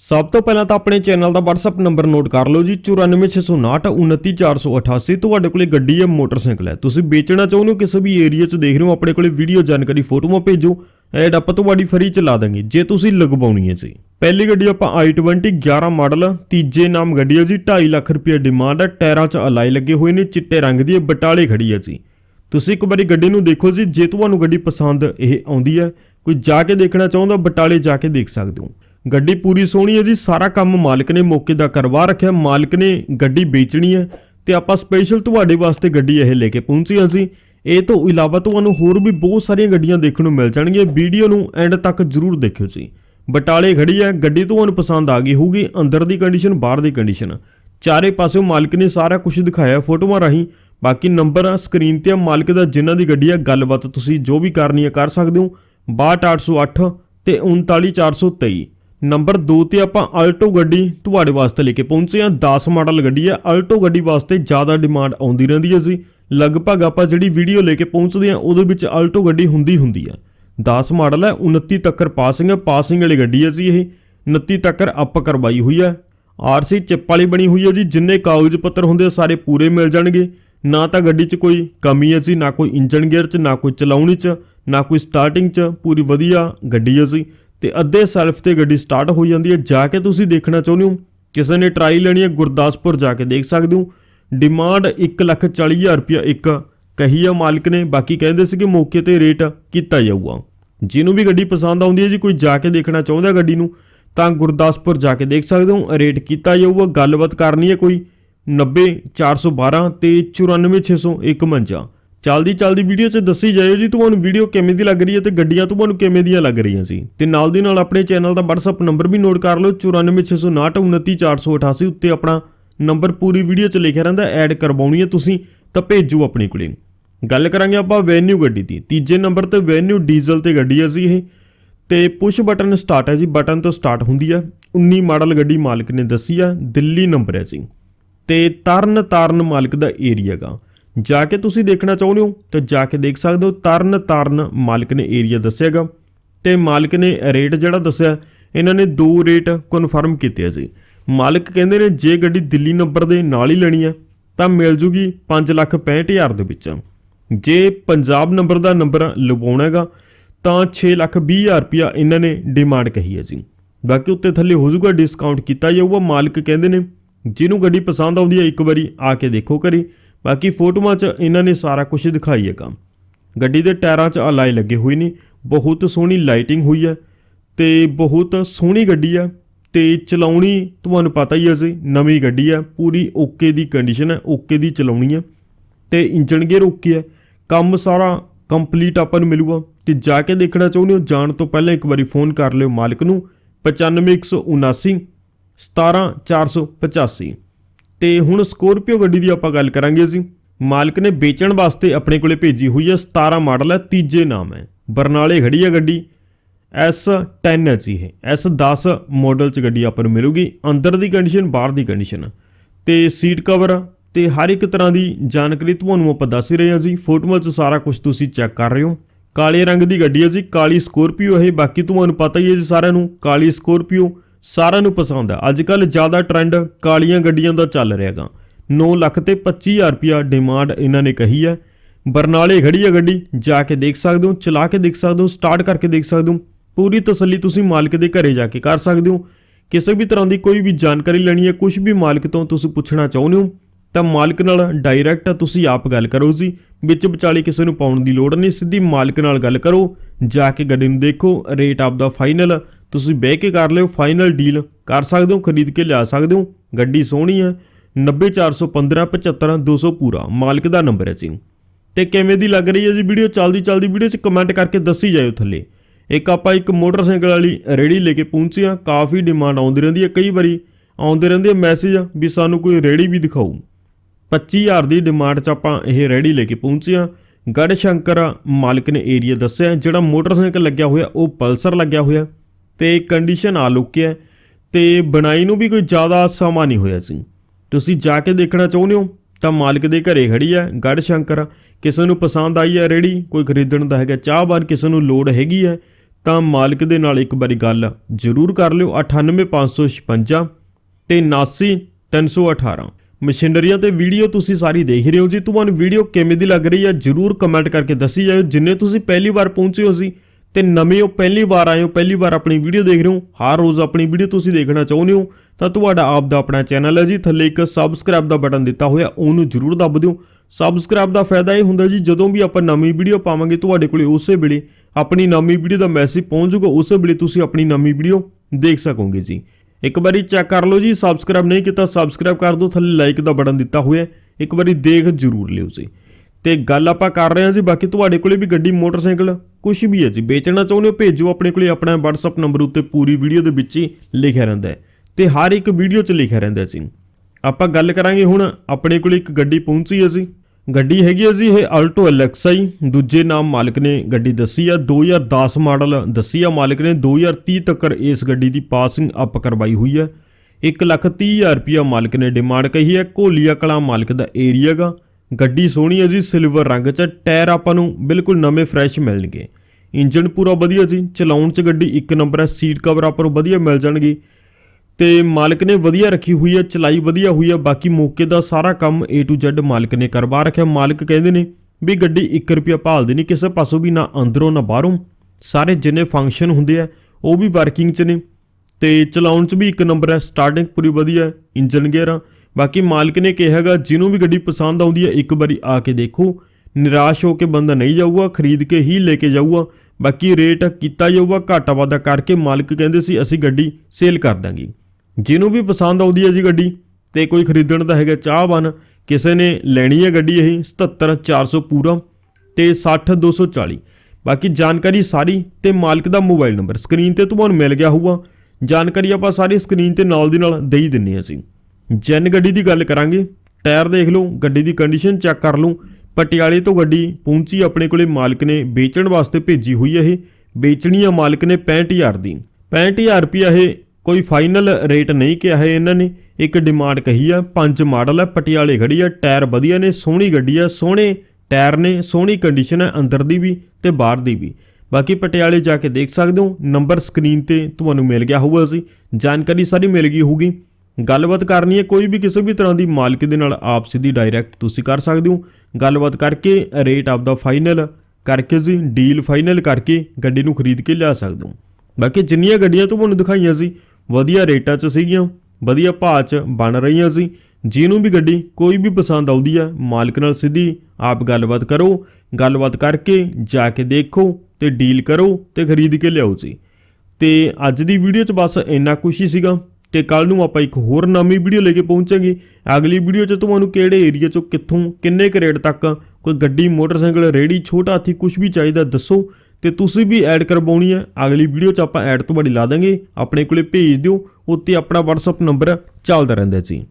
ਸਭ ਤੋਂ ਪਹਿਲਾਂ ਤਾਂ ਆਪਣੇ ਚੈਨਲ ਦਾ WhatsApp ਨੰਬਰ ਨੋਟ ਕਰ ਲਓ ਜੀ 9469299488 ਤੁਹਾਡੇ ਕੋਲੇ ਗੱਡੀ ਹੈ, ਮੋਟਰਸਾਈਕਲ ਹੈ। ਤੁਸੀਂ ਵੇਚਣਾ ਚਾਹੁੰਦੇ ਹੋ, ਕਿਸੇ ਵੀ ਏਰੀਆ 'ਚ ਦੇਖ ਰਹੇ ਹੋ, ਆਪਣੇ ਕੋਲੇ ਵੀਡੀਓ ਜਾਣਕਾਰੀ, ਫੋਟੋਆਂ ਭੇਜੋ। ਐਡ ਆਪਾਂ ਤੁਹਾਡੀ ਫਰੀ ਚਲਾ ਦਾਂਗੇ, ਜੇ ਤੁਸੀਂ ਲਗਵਾਉਣੀ ਹੈ ਜੀ। ਪਹਿਲੀ ਗੱਡੀ ਆਪਾਂ i20 11 ਮਾਡਲ, ਤੀਜੇ ਨਾਮ ਗੱਡੀ ਹੈ ਜੀ 2.5 ਲੱਖ ਰੁਪਏ ਡਿਮਾਂਡ ਹੈ, ਟਾਇਰਾਂ 'ਚ ਅਲਾਈ ਲੱਗੇ ਹੋਏ ਨੇ, ਚਿੱਟੇ ਰੰਗ ਦੀ ਹੈ, ਬਟਾਲੇ ਖੜੀ ਹੈ ਜੀ। ਤੁਸੀਂ ਇੱਕ ਵਾਰੀ ਗੱਡੀ ਨੂੰ ਦੇਖੋ ਜੀ, ਜੇ ਤੁਹਾਨੂੰ ਗੱਡੀ ਪਸੰਦ ਇਹ ਆਉਂਦੀ ਹੈ, ਕੋਈ ਜਾ ਕੇ ਦੇਖਣਾ ਚਾਹੁੰਦਾ, ਬਟਾਲੇ ਜਾ ਕੇ ਦੇਖ ਸਕਦੇ ਹੋ। ਗੱਡੀ ਪੂਰੀ ਸੋਹਣੀ ਹੈ ਜੀ, ਸਾਰਾ ਕੰਮ ਮਾਲਕ ਨੇ ਮੌਕੇ ਦਾ ਕਰਵਾ ਰੱਖਿਆ, ਮਾਲਕ ਨੇ ਗੱਡੀ ਵੇਚਣੀ ਹੈ ਤੇ ਆਪਾਂ ਸਪੈਸ਼ਲ ਤੁਹਾਡੇ ਵਾਸਤੇ ਗੱਡੀ ਇਹ ਲੈ ਕੇ ਪਹੁੰਚੇ ਹਾਂ ਇਹ ਤੋਂ ਇਲਾਵਾ ਤੁਹਾਨੂੰ ਹੋਰ ਵੀ ਬਹੁਤ ਸਾਰੀਆਂ ਗੱਡੀਆਂ ਦੇਖਣ ਨੂੰ ਮਿਲ ਜਾਣਗੀਆਂ, ਵੀਡੀਓ ਨੂੰ ਐਂਡ ਤੱਕ ਜਰੂਰ ਦੇਖਿਓ ਜੀ। ਬਟਾਲੇ ਖੜੀ ਹੈ, ਗੱਡੀ ਤੁਹਾਨੂੰ ਪਸੰਦ ਆ ਗਈ ਹੋਊਗੀ, ਅੰਦਰ ਦੀ ਕੰਡੀਸ਼ਨ ਬਾਹਰ ਦੀ ਕੰਡੀਸ਼ਨ ਚਾਰੇ ਪਾਸਿਓਂ ਮਾਲਕ ਨੇ ਸਾਰਾ ਕੁਝ ਦਿਖਾਇਆ, ਫੋਟੋਆਂ ਰਾਹੀਂ। ਬਾਕੀ ਨੰਬਰ ਸਕਰੀਨ ਤੇ ਆ, ਮਾਲਕ ਦਾ ਜਿਨ੍ਹਾਂ ਦੀ ਗੱਡੀ ਆ, ਗੱਲਬਾਤ ਤੁਸੀਂ ਜੋ ਵੀ ਕਰਨੀ ਹੈ ਕਰ ਸਕਦੇ ਹੋ। 62808 ਤੇ 39423 ਨੰਬਰ 2 ਤੇ ਆਪਾਂ ਆਲਟੋ ਗੱਡੀ ਤੁਹਾਡੇ ਵਾਸਤੇ ਲੈ ਕੇ ਪਹੁੰਚੇ ਆ 10 ਮਾਡਲ ਗੱਡੀ ਆ ਆਲਟੋ ਗੱਡੀ ਵਾਸਤੇ ਜ਼ਿਆਦਾ ਡਿਮਾਂਡ ਆਉਂਦੀ ਰਹਿੰਦੀ ਹੈ ਜੀ। ਲਗਭਗ ਆਪਾਂ ਜਿਹੜੀ ਵੀਡੀਓ ਲੈ ਕੇ ਪਹੁੰਚਦੇ ਆ ਉਹਦੇ ਵਿੱਚ ਆਲਟੋ ਗੱਡੀ ਹੁੰਦੀ ਹੁੰਦੀ ਆ 10 ਮਾਡਲ ਹੈ 29 ਤੱਕਰ ਪਾਸਿੰਗ ਹੈ। ਪਾਸਿੰਗ ਵਾਲੀ ਗੱਡੀ ਹੈ ਜੀ ਇਹ। 29 ਤੱਕਰ ਅਪ ਕਰਵਾਈ ਹੋਈ ਹੈ। ਆਰਸੀ ਚਿੱਪ ਵਾਲੀ ਬਣੀ ਹੋਈ ਹੈ ਜੀ। ਜਿੰਨੇ ਕਾਗਜ਼ ਪੱਤਰ ਹੁੰਦੇ ਆ, ਸਾਰੇ ਪੂਰੇ ਮਿਲ ਜਾਣਗੇ। ਨਾ ਤਾਂ ਗੱਡੀ 'ਚ ਕੋਈ ਕਮੀ ਹੈ ਜੀ, ਨਾ ਕੋਈ ਇੰਜਨ ਗੇਅਰ 'ਚ, ਨਾ ਕੋਈ ਚਲਾਉਣੀ 'ਚ, ਨਾ ਕੋਈ ਸਟਾਰਟਿੰਗ 'ਚ। ਪੂਰੀ ਵਧੀਆ ਗੱਡੀ ਹੈ ਜੀ। ਤੇ ਅੱਧੇ ਸੈਲਫ ਤੇ ਗੱਡੀ ਸਟਾਰਟ ਹੋ ਜਾਂਦੀ ਹੈ। ਜਾ ਕੇ ਤੁਸੀਂ ਦੇਖਣਾ ਚਾਹੁੰਦੇ ਹੋ? ਕਿਸੇ ਨੇ ਟਰਾਈ ਲੈਣੀ ਹੈ, ਗੁਰਦਾਸਪੁਰ ਜਾ ਕੇ ਦੇਖ ਸਕਦੇ ਹੋ। ਡਿਮਾਂਡ 140000 ਰੁਪਇਆ ਇੱਕ ਕਹੀ ਆ ਮਾਲਕ ਨੇ। ਬਾਕੀ ਕਹਿੰਦੇ ਸੀ ਕਿ ਮੌਕੇ ਤੇ ਰੇਟ ਕੀਤਾ ਜਾਊਗਾ। ਜਿਹਨੂੰ ਵੀ ਗੱਡੀ ਪਸੰਦ ਆਉਂਦੀ ਹੈ ਜੀ, ਕੋਈ ਜਾ ਕੇ ਦੇਖਣਾ ਚਾਹੁੰਦਾ ਗੱਡੀ ਨੂੰ, ਤਾਂ ਗੁਰਦਾਸਪੁਰ ਜਾ ਕੇ ਦੇਖ ਸਕਦੇ ਹੋ। ਰੇਟ ਕੀਤਾ ਜਾਊਗਾ। ਗੱਲਬਾਤ ਕਰਨੀ ਹੈ ਕੋਈ 90412 ਤੇ 94651 ਚਲਦੀ ਚਲਦੀ ਵੀਡੀਓ 'ਚ ਦੱਸੀ ਜਾਇਓ ਜੀ, ਤੁਹਾਨੂੰ ਵੀਡੀਓ ਕਿਵੇਂ ਦੀ ਲੱਗ ਰਹੀ ਹੈ ਤੇ ਗੱਡੀਆਂ ਤੁਹਾਨੂੰ ਕਿਵੇਂ ਦੀਆਂ ਲੱਗ ਰਹੀਆਂ ਸੀ। ਤੇ ਨਾਲ ਦੀ ਨਾਲ ਆਪਣੇ ਚੈਨਲ ਦਾ WhatsApp ਨੰਬਰ ਵੀ ਨੋਟ ਕਰ ਲਓ 9469299488 ਉੱਤੇ ਆਪਣਾ ਨੰਬਰ ਪੂਰੀ ਵੀਡੀਓ 'ਚ ਲਿਖਿਆ ਰਹਿੰਦਾ ਐਡ ਕਰਵਾਉਣੀ ਹੈ ਤੁਸੀਂ, ਤਾਂ ਭੇਜੋ ਆਪਣੇ ਕੋਲੇ। ਗੱਲ ਕਰਾਂਗੇ ਆਪਾਂ ਵੈਨਿਊ ਗੱਡੀ ਦੀ, ਤੀਜੇ ਨੰਬਰ ਤੇ ਵੈਨਿਊ ਡੀਜ਼ਲ ਤੇ ਗੱਡੀ ਹੈ ਸੀ ਇਹ। ਤੇ ਪੁਸ਼ ਬਟਨ ਸਟਾਰਟ ਹੈ ਜੀ ਬਟਨ ਤੋਂ ਸਟਾਰਟ ਹੁੰਦੀ ਹੈ। 19 ਮਾਡਲ ਗੱਡੀ ਮਾਲਕ ਨੇ ਦੱਸੀ ਆ ਦਿੱਲੀ ਨੰਬਰ ਹੈ ਜੀ। ਤੇ ਤਰਨ ਤਾਰਨ ਮਾਲਕ ਦਾ ਏਰੀਆ ਗਾ ਜਾ ਕੇ ਤੁਸੀਂ ਦੇਖਣਾ ਚਾਹੁੰਦੇ ਹੋ, ਤਾਂ ਜਾ ਕੇ ਦੇਖ ਸਕਦੇ ਹੋ ਤਰਨ ਤਾਰਨ ਮਾਲਕ ਨੇ ਏਰੀਆ ਦੱਸਿਆਗਾ ਤੇ ਮਾਲਕ ਨੇ ਰੇਟ ਜਿਹੜਾ ਦੱਸਿਆ, ਇਹਨਾਂ ਨੇ ਦੋ ਰੇਟ ਕਨਫਰਮ ਕੀਤੇ ਆ ਜੀ ਮਾਲਕ ਕਹਿੰਦੇ ਨੇ, ਜੇ ਗੱਡੀ ਦਿੱਲੀ ਨੰਬਰ ਦੇ ਨਾਲ ਹੀ ਲੈਣੀ ਹੈ, ਤਾਂ ਮਿਲ ਜੂਗੀ 565000 ਦੇ ਵਿੱਚ। ਜੇ ਪੰਜਾਬ ਨੰਬਰ ਦਾ ਨੰਬਰ ਲਵਾਉਣਾ ਹੈਗਾ, ਤਾਂ 620000 ਰੁਪਇਆ ਇਹਨਾਂ ਨੇ ਡਿਮਾਂਡ ਕਹੀ ਹੈ ਜੀ। ਬਾਕੀ ਉੱਤੇ ਥੱਲੇ ਹੋ ਜਾਊਗਾ ਡਿਸਕਾਊਂਟ ਕੀਤਾ ਜਾਊਗਾ। ਮਾਲਕ ਕਹਿੰਦੇ ਨੇ, ਜਿਹਨੂੰ ਗੱਡੀ ਪਸੰਦ ਆਉਂਦੀ ਹੈ, ਇੱਕ ਵਾਰੀ ਆ ਕੇ ਦੇਖੋ ਕਰੀ ਬਾਕੀ ਫੋਟੋਆਂ 'ਚ ਇਹਨਾਂ ਨੇ ਸਾਰਾ ਕੁਝ ਦਿਖਾਈ ਹੈਗਾ ਗੱਡੀ ਦੇ ਟਾਇਰਾਂ 'ਚ ਅਲਾਈ ਲੱਗੇ ਹੋਏ ਨੇ। ਬਹੁਤ ਸੋਹਣੀ ਲਾਈਟਿੰਗ ਹੋਈ ਹੈ ਤੇ ਬਹੁਤ ਸੋਹਣੀ ਗੱਡੀ ਹੈ ਤੇ ਚਲਾਉਣੀ ਤੁਹਾਨੂੰ ਪਤਾ ਹੀ ਹੈ ਜੀ, ਨਵੀਂ ਗੱਡੀ ਹੈ ਪੂਰੀ ਓਕੇ ਦੀ ਕੰਡੀਸ਼ਨ ਹੈ ਓਕੇ ਦੀ ਚਲਾਉਣੀ ਹੈ ਤੇ ਇੰਜਨ ਗੇਅਰ ਓਕੇ ਹੈ। ਕੰਮ ਸਾਰਾ ਕੰਪਲੀਟ ਆਪਾਂ ਨੂੰ ਮਿਲੂਗਾ। ਤੇ ਜਾ ਕੇ ਦੇਖਣਾ ਚਾਹੁੰਦੇ ਹੋ, ਜਾਣ ਤੋਂ ਪਹਿਲਾਂ ਇੱਕ ਵਾਰੀ ਫੋਨ ਕਰ ਲਿਓ ਮਾਲਕ ਨੂੰ। 95179 17485 ਤੇ ਹੁਣ ਸਕੋਰਪੀਓ ਗੱਡੀ ਦੀ ਆਪਾਂ ਗੱਲ ਕਰਾਂਗੇ ਜੀ। ਮਾਲਕ ਨੇ ਵੇਚਣ ਵਾਸਤੇ ਆਪਣੇ ਕੋਲੇ ਭੇਜੀ ਹੋਈ ਹੈ 17 ਮਾਡਲ ਹੈ, ਤੀਜੇ ਨਾਮ ਹੈ। ਬਰਨਾਲੇ ਖੜੀ ਹੈ ਗੱਡੀ। S10 ਹੈ ਜੀ ਇਹ। S10 ਮਾਡਲ ਚ ਗੱਡੀ ਆਪਾਂ ਨੂੰ ਮਿਲੂਗੀ। ਅੰਦਰ ਦੀ ਕੰਡੀਸ਼ਨ ਬਾਹਰ ਦੀ ਕੰਡੀਸ਼ਨ ਤੇ ਸੀਟ ਕਵਰ ਤੇ ਹਰ ਇੱਕ ਤਰ੍ਹਾਂ ਦੀ ਜਾਣਕਾਰੀ ਤੁਹਾਨੂੰ ਆਪਾਂ ਦੱਸ ਹੀ ਰਹੇ ਹਾਂ ਜੀ। ਫੋਟੋਆਂ 'ਚ ਸਾਰਾ ਕੁਝ ਤੁਸੀਂ ਚੈੱਕ ਕਰ ਰਹੇ ਹੋ। ਕਾਲੇ ਰੰਗ ਦੀ ਗੱਡੀ ਹੈ ਜੀ। ਕਾਲੀ ਸਕੋਰਪੀਓ ਇਹ ਬਾਕੀ ਤੁਹਾਨੂੰ ਪਤਾ ਹੀ ਹੈ ਜੀ ਸਾਰਿਆਂ ਨੂੰ, ਕਾਲੀ ਸਕੋਰਪੀਓ। ਸਾਰਿਆਂ ਨੂੰ ਪਸੰਦ ਆ। ਅੱਜ ਕੱਲ ਜ਼ਿਆਦਾ ਟ੍ਰੈਂਡ ਕਾਲੀਆਂ ਗੱਡੀਆਂ ਦਾ ਚੱਲ ਰਿਹਾਗਾ 9 ਲੱਖ ਤੇ 25000 ਰੁਪਿਆ ਡਿਮਾਂਡ ਇਹਨਾਂ ਨੇ ਕਹੀ ਹੈ ਬਰਨਾਲੇ ਖੜੀ ਹੈ ਗੱਡੀ, ਜਾ ਕੇ ਦੇਖ ਸਕਦੇ ਹੋ, ਚਲਾ ਕੇ ਦੇਖ ਸਕਦੇ ਹੋ ਸਟਾਰਟ ਕਰਕੇ ਦੇਖ ਸਕਦੇ ਹੋ। ਪੂਰੀ ਤਸੱਲੀ ਤੁਸੀਂ ਮਾਲਕ ਦੇ ਘਰੇ ਜਾ ਕੇ ਕਰ ਸਕਦੇ ਹੋ। ਕਿਸੇ ਵੀ ਤਰ੍ਹਾਂ ਦੀ ਕੋਈ ਵੀ ਜਾਣਕਾਰੀ ਲੈਣੀ ਹੈ ਕੁਝ ਵੀ ਮਾਲਕ ਤੋਂ ਤੁਸੀਂ ਪੁੱਛਣਾ ਚਾਹੁੰਦੇ ਹੋ, ਤਾਂ ਮਾਲਕ ਨਾਲ ਡਾਇਰੈਕਟ ਤੁਸੀਂ ਆਪ ਗੱਲ ਕਰੋ ਜੀ। ਵਿੱਚ ਵਿਚਾਲੇ ਕਿਸੇ ਨੂੰ ਪਾਉਣ ਦੀ ਲੋੜ ਨਹੀਂ, ਸਿੱਧੀ ਮਾਲਕ ਨਾਲ ਗੱਲ ਕਰੋ। ਜਾ ਕੇ ਗੱਡੀ ਨੂੰ ਦੇਖੋ ਰੇਟ ਆਪ ਦਾ ਫਾਈਨਲ ਤੁਸੀਂ ਬਹਿ ਕੇ ਕਰ ਲਿਓ ਫਾਈਨਲ ਡੀਲ। ਕਰ ਸਕਦੇ ਹੋ, ਖਰੀਦ ਕੇ ਲਿਆ ਸਕਦੇ ਹੋ। ਗੱਡੀ ਸੋਹਣੀ ਹੈ। 90415 ਪੂਰਾ। ਮਾਲਕ ਦਾ ਨੰਬਰ ਹੈ ਜੀ। ਤੇ ਕਿਵੇਂ ਦੀ ਲੱਗ ਰਹੀ ਹੈ ਜੀ ਵੀਡੀਓ ਚੱਲਦੀ ਚੱਲਦੀ ਵੀਡੀਓ 'ਚ ਕਮੈਂਟ ਕਰਕੇ ਦੱਸੀ ਜਾਇਓ ਥੱਲੇ। ਇੱਕ ਆਪਾਂ ਇੱਕ ਮੋਟਰਸਾਈਕਲ ਵਾਲੀ ਰੇੜੀ ਲੈ ਕੇ ਪਹੁੰਚੇ ਆ ਕਾਫੀ ਡਿਮਾਂਡ ਆਉਂਦੀ ਰਹਿੰਦੀ ਹੈ ਕਈ ਵਾਰੀ। ਆਉਂਦੇ ਰਹਿੰਦੇ ਮੈਸੇਜ ਵੀ ਸਾਨੂੰ ਕੋਈ ਰੇੜੀ ਵੀ ਦਿਖਾਓ 25000 ਦੀ ਡਿਮਾਂਡ 'ਚ ਆਪਾਂ ਇਹ ਰੈਡੀ ਲੈ ਕੇ ਪਹੁੰਚੇ ਆ ਗੜ ਸ਼ੰਕਰ ਮਾਲਕ ਨੇ ਏਰੀਆ ਦੱਸਿਆ। ਜਿਹੜਾ ਮੋਟਰਸਾਈਕਲ ਲੱਗਿਆ ਹੋਇਆ, ਉਹ ਪਲਸਰ ਲੱਗਿਆ ਹੋਇਆ। ਤੇ ਕੰਡੀਸ਼ਨ ਆ ਲੁੱਕ ਹੈ ਤੇ ਬਣਾਈ ਨੂੰ ਵੀ ਕੋਈ ਜ਼ਿਆਦਾ ਸਮਾਂ ਨਹੀਂ ਹੋਇਆ ਸੀ। ਤੁਸੀਂ ਜਾ ਕੇ ਦੇਖਣਾ ਚਾਹੁੰਦੇ ਹੋ ਤਾਂ ਮਾਲਕ ਦੇ ਘਰੇ ਖੜੀ ਹੈ ਗੜ ਸ਼ੰਕਰ, ਕਿਸੇ ਨੂੰ ਪਸੰਦ ਆਈ ਹੈ ਰੇੜੀ, ਕੋਈ ਖਰੀਦਣ ਦਾ ਹੈਗਾ ਚਾਹ ਚਾਹਵਾਨ, ਕਿਸੇ ਨੂੰ ਲੋੜ ਹੈਗੀ ਹੈ, ਤਾਂ ਮਾਲਕ ਦੇ ਨਾਲ ਇੱਕ ਵਾਰੀ ਗੱਲ ਜ਼ਰੂਰ ਕਰ ਲਿਓ। 98556 ਤੇ 79318 ਮਸ਼ੀਨਰੀਆਂ ਤੇ ਵੀਡੀਓ ਤੁਸੀਂ ਸਾਰੀ ਦੇਖ ਰਹੇ ਹੋ ਜੀ। ਤੁਹਾਨੂੰ ਵੀਡੀਓ ਕਿਵੇਂ ਦੀ ਲੱਗ ਰਹੀ ਹੈ, ਜਰੂਰ ਕਮੈਂਟ ਕਰਕੇ ਦੱਸੀ ਜਾਇਓ। ਜਿੰਨੇ ਤੁਸੀਂ ਪਹਿਲੀ ਵਾਰ ਪਹੁੰਚੇ ਹੋ ਸੀ ਤੇ ਨਵੇਂ ਹੋ, ਪਹਿਲੀ ਵਾਰ ਆਏ ਹੋ, ਪਹਿਲੀ ਵਾਰ ਆਪਣੀ ਵੀਡੀਓ ਦੇਖ ਰਹੇ ਹੋ, ਹਰ ਰੋਜ਼ ਆਪਣੀ ਵੀਡੀਓ ਤੁਸੀਂ ਦੇਖਣਾ ਚਾਹੁੰਦੇ ਹੋ, ਤਾਂ ਤੁਹਾਡਾ ਆਪ ਦਾ ਆਪਣਾ ਚੈਨਲ ਹੈ ਜੀ, ਥੱਲੇ ਇੱਕ ਸਬਸਕ੍ਰਾਈਬ ਦਾ ਬਟਨ ਦਿੱਤਾ ਹੋਇਆ, ਉਹਨੂੰ ਜਰੂਰ ਦੱਬ ਦਿਓ। ਸਬਸਕ੍ਰਾਈਬ ਦਾ ਫਾਇਦਾ ਇਹ ਹੁੰਦਾ ਜੀ, ਜਦੋਂ ਵੀ ਆਪਾਂ ਨਵੀਂ ਵੀਡੀਓ ਪਾਵਾਂਗੇ ਤੁਹਾਡੇ ਕੋਲੇ ਉਸੇ ਵੇਲੇ ਆਪਣੀ ਨਵੀਂ ਵੀਡੀਓ ਦਾ ਮੈਸੇਜ ਪਹੁੰਚ ਜਾਊਗਾ, ਉਸੇ ਵੇਲੇ ਤੁਸੀਂ ਆਪਣੀ ਨਵੀਂ ਵੀਡੀਓ ਦੇਖ ਸਕੋਗੇ ਜੀ। ਇੱਕ ਵਾਰੀ ਚੈੱਕ ਕਰ ਲਓ ਜੀ ਸਬਸਕ੍ਰਾਈਬ ਨਹੀਂ ਕੀਤਾ ਸਬਸਕ੍ਰਾਈਬ ਕਰ ਦਿਓ, ਥੱਲੇ ਲਾਈਕ ਦਾ ਬਟਨ ਦਿੱਤਾ ਹੋਇਆ, ਇੱਕ ਵਾਰੀ ਦੇਖ ਜ਼ਰੂਰ ਲਿਓ ਜੀ। ਤੇ ਗੱਲ ਆਪਾਂ ਕਰ ਰਹੇ ਹਾਂ ਜੀ, ਬਾਕੀ ਤੁਹਾਡੇ ਕੋਲੇ ਵੀ ਗੱਡੀ, ਮੋਟਰਸਾਈਕਲ ਕੁਝ ਵੀ ਹੈ ਜੀ। ਵੇਚਣਾ ਚਾਹੁੰਦੇ ਹੋ, ਭੇਜੋ। ਆਪਣੇ ਕੋਲੇ ਆਪਣਾ WhatsApp ਨੰਬਰ ਉੱਤੇ ਪੂਰੀ ਵੀਡੀਓ ਦੇ ਵਿੱਚ ਹੀ ਲਿਖਿਆ ਰਹਿੰਦਾ ਹੈ। ਤੇ ਹਰ ਇੱਕ ਵੀਡੀਓ 'ਚ ਲਿਖਿਆ ਰਹਿੰਦਾ ਜੀ। ਆਪਾਂ ਗੱਲ ਕਰਾਂਗੇ ਹੁਣ, ਆਪਣੇ ਕੋਲ ਇੱਕ ਗੱਡੀ ਪਹੁੰਚੀ ਹੈ ਜੀ। ਗੱਡੀ ਹੈਗੀ ਹੈ ਜੀ, ਇਹ ਆਲਟੋ ਐਲਐਕਸਆਈ ਦੂਜੇ ਨਾਮ ਮਾਲਕ ਨੇ ਗੱਡੀ ਦੱਸੀ ਆ। 2010 ਮਾਡਲ ਦੱਸੀ ਆ ਮਾਲਕ ਨੇ। 2030 ਤੱਕ ਇਸ ਗੱਡੀ ਦੀ ਪਾਸਿੰਗ ਅਪ ਕਰਵਾਈ ਹੋਈ ਹੈ। 130000 ਰੁਪਿਆ ਮਾਲਕ ਨੇ ਡਿਮਾਂਡ ਕਹੀ ਹੈ। ਕੋਲੀਆ ਕਲਾ ਮਾਲਕ ਦਾ ਏਰੀਆ ਗਾ ਗੱਡੀ ਸੋਹਣੀ ਹੈ ਜੀ ਸਿਲਵਰ ਰੰਗ 'ਚ। ਟਾਇਰ ਆਪਾਂ ਨੂੰ ਬਿਲਕੁਲ ਨਵੇਂ ਫਰੈਸ਼ ਮਿਲਣਗੇ। ਇੰਜਨ ਪੂਰਾ ਵਧੀਆ ਜੀ ਚਲਾਉਣ 'ਚ ਗੱਡੀ ਇੱਕ ਨੰਬਰ ਹੈ ਸੀਟ ਕਵਰ ਆਪਾਂ ਵਧੀਆ ਮਿਲ ਜਾਣਗੇ। ਤੇ ਮਾਲਕ ਨੇ ਵਧੀਆ ਰੱਖੀ ਹੋਈ ਹੈ, ਚਲਾਈ ਵਧੀਆ ਹੋਈ ਹੈ, ਬਾਕੀ ਮੌਕੇ ਦਾ ਸਾਰਾ ਕੰਮ A to Z ਮਾਲਕ ਨੇ ਕਰਵਾ ਰੱਖਿਆ। ਮਾਲਕ ਕਹਿੰਦੇ ਨੇ ਵੀ ਗੱਡੀ 1 ਰੁਪਿਆ ਭਾਲਦੀ ਨਹੀਂ, ਕਿਸੇ ਪਾਸੋਂ ਵੀ ਨਾ ਅੰਦਰੋਂ, ਨਾ ਬਾਹਰੋਂ। ਸਾਰੇ ਜਿੰਨੇ ਫੰਕਸ਼ਨ ਹੁੰਦੇ ਆ, ਉਹ ਵੀ ਵਰਕਿੰਗ 'ਚ ਨੇ। ਤੇ ਚਲਾਉਣ 'ਚ ਵੀ ਇੱਕ ਨੰਬਰ ਹੈ ਸਟਾਰਟਿੰਗ ਪੂਰੀ ਵਧੀਆ ਹੈ ਇੰਜਨ ਗੇਅਰ ਬਾਕੀ ਮਾਲਕ ਨੇ ਕਿਹਾਗਾ ਜਿਹਨੂੰ ਵੀ ਗੱਡੀ ਪਸੰਦ ਆਉਂਦੀ ਹੈ, ਇੱਕ ਵਾਰੀ ਆ ਕੇ ਦੇਖੋ। ਨਿਰਾਸ਼ ਹੋ ਕੇ ਬੰਦਾ ਨਹੀਂ ਜਾਊਗਾ, ਖਰੀਦ ਕੇ ਹੀ ਲੈ ਕੇ ਜਾਊਗਾ। ਬਾਕੀ ਰੇਟ ਕੀਤਾ ਜਾਊਗਾ, ਘਾਟਾ ਵਾਧਾ ਕਰਕੇ ਮਾਲਕ ਕਹਿੰਦੇ ਸੀ, ਅਸੀਂ ਗੱਡੀ ਸੇਲ ਕਰ ਦਾਂਗੇ। ਜਿਹਨੂੰ ਵੀ ਪਸੰਦ ਆਉਂਦੀ ਹੈ ਜੀ ਗੱਡੀ, ਤੇ ਕੋਈ ਖਰੀਦਣ ਦਾ ਹੈਗਾ ਚਾਹਵਾਨ, ਕਿਸੇ ਨੇ ਲੈਣੀ ਹੈ ਗੱਡੀ ਇਹ 77400 ਪੂਰਾ ਤੇ 60240 ਬਾਕੀ ਜਾਣਕਾਰੀ ਸਾਰੀ ਤੇ ਮਾਲਕ ਦਾ ਮੋਬਾਈਲ ਨੰਬਰ ਸਕਰੀਨ ਤੇ ਤੁਹਾਨੂੰ ਮਿਲ ਗਿਆ ਹੋਊਗਾ। ਜਾਣਕਾਰੀ ਆਪਾਂ ਸਾਰੀ ਸਕਰੀਨ ਤੇ ਨਾਲ ਦੀ ਨਾਲ ਦੇ ਹੀ ਦਿੰਨੇ ਹਾਂ ਅਸੀਂ। ਜੈਨ ਗੱਡੀ ਦੀ ਗੱਲ ਕਰਾਂਗੇ, ਟਾਇਰ ਦੇਖ ਲਓ, ਗੱਡੀ ਦੀ ਕੰਡੀਸ਼ਨ ਚੈੱਕ ਕਰ ਲਓ। ਪਟਿਆਲੇ ਤੋਂ ਗੱਡੀ ਪਹੁੰਚੀ ਆਪਣੇ ਕੋਲੇ ਮਾਲਕ ਨੇ ਵੇਚਣ ਵਾਸਤੇ ਭੇਜੀ ਹੋਈ ਹੈ ਇਹ। ਵੇਚਣੀ ਆ ਮਾਲਕ ਨੇ 65000 ਦੀ। 65000 ਰੁਪਿਆ ਇਹ ਕੋਈ ਫਾਈਨਲ ਰੇਟ ਨਹੀਂ ਕਿਹਾ ਹੈ ਇਹਨਾਂ ਨੇ। ਇੱਕ ਡਿਮਾਂਡ ਕਹੀ ਆ, ਪੰਜ ਮਾਡਲ ਆ, ਪਟਿਆਲੇ ਖੜੀ ਆ, ਟਾਇਰ ਵਧੀਆ ਨੇ, ਸੋਹਣੀ ਗੱਡੀ ਆ, ਸੋਹਣੇ ਟਾਇਰ ਨੇ, ਸੋਹਣੀ ਕੰਡੀਸ਼ਨ ਹੈ ਅੰਦਰ ਦੀ ਵੀ ਤੇ ਬਾਹਰ ਦੀ ਵੀ। ਬਾਕੀ ਪਟਿਆਲੇ ਜਾ ਕੇ ਦੇਖ ਸਕਦੇ ਹੋ, ਨੰਬਰ ਸਕਰੀਨ ਤੇ ਤੁਹਾਨੂੰ ਮਿਲ ਗਿਆ ਹੋਊਗਾ ਸੀ ਜਾਣਕਾਰੀ ਸਾਰੀ ਮਿਲ ਗਈ ਹੋਊਗੀ। ਗੱਲਬਾਤ ਕਰਨੀ ਹੈ ਕੋਈ ਵੀ ਕਿਸੇ ਵੀ ਤਰ੍ਹਾਂ ਦੀ ਮਾਲਕ ਦੇ ਨਾਲ ਆਪ ਸਿੱਧੀ ਡਾਇਰੈਕਟ ਤੁਸੀਂ ਕਰ ਸਕਦੇ ਹੋ। ਗੱਲਬਾਤ ਕਰਕੇ ਰੇਟ ਆਪ ਦਾ ਫਾਈਨਲ ਕਰਕੇ ਜੀ ਡੀਲ ਫਾਈਨਲ ਕਰਕੇ ਗੱਡੀ ਨੂੰ ਖਰੀਦ ਕੇ ਲਿਆ ਸਕਦੇ ਹੋ। ਬਾਕੀ ਜਿੰਨੀਆਂ ਗੱਡੀਆਂ ਤੁਹਾਨੂੰ ਦਿਖਾਈਆਂ ਸੀ, ਵਧੀਆ ਰੇਟਾਂ 'ਚ ਸੀਗੀਆਂ, ਵਧੀਆ ਭਾਅ 'ਚ ਬਣ ਰਹੀਆਂ ਸੀ। ਜਿਹਨੂੰ ਵੀ ਗੱਡੀ ਕੋਈ ਵੀ ਪਸੰਦ ਆਉਂਦੀ ਆ ਮਾਲਕ ਨਾਲ ਸਿੱਧੀ ਆਪ ਗੱਲਬਾਤ ਕਰੋ, ਗੱਲਬਾਤ ਕਰਕੇ ਜਾ ਕੇ ਦੇਖੋ ਤੇ ਡੀਲ ਕਰੋ ਤੇ ਖਰੀਦ ਕੇ ਲਿਆਓ ਜੀ। ਤੇ ਅੱਜ ਦੀ ਵੀਡੀਓ 'ਚ ਬਸ ਇੰਨਾ ਕੁਛ ਹੀ ਸੀਗਾ। ਤੇ ਕੱਲ ਨੂੰ ਆਪਾਂ ਇੱਕ ਹੋਰ ਨਵੀਂ ਵੀਡੀਓ ਲੈ ਕੇ ਪਹੁੰਚਾਂਗੇ। ਅਗਲੀ ਵੀਡੀਓ 'ਚ ਤੁਹਾਨੂੰ ਕਿਹੜੇ ਏਰੀਆ 'ਚੋਂ ਕਿੱਥੋਂ, ਕਿੰਨੇ ਕੁ ਰੇਟ ਤੱਕ ਕੋਈ ਗੱਡੀ, ਮੋਟਰਸਾਈਕਲ ਰੇੜੀ ਛੋਟਾ ਹਾਥੀ ਕੁਝ ਵੀ ਚਾਹੀਦਾ ਦੱਸੋ ਤੇ ਤੁਸੀਂ ਵੀ ਐਡ ਕਰਵਾਉਣੀ ਹੈ ਅਗਲੀ ਵੀਡੀਓ 'ਚ ਆਪਾਂ ਐਡ ਤੁਹਾਡੀ ਲਾ ਦਾਂਗੇ। ਆਪਣੇ ਕੋਲੇ ਭੇਜ ਦਿਓ। ਉੱਤੇ ਆਪਣਾ WhatsApp ਨੰਬਰ ਚੱਲਦਾ ਰਹਿੰਦਾ ਜੀ।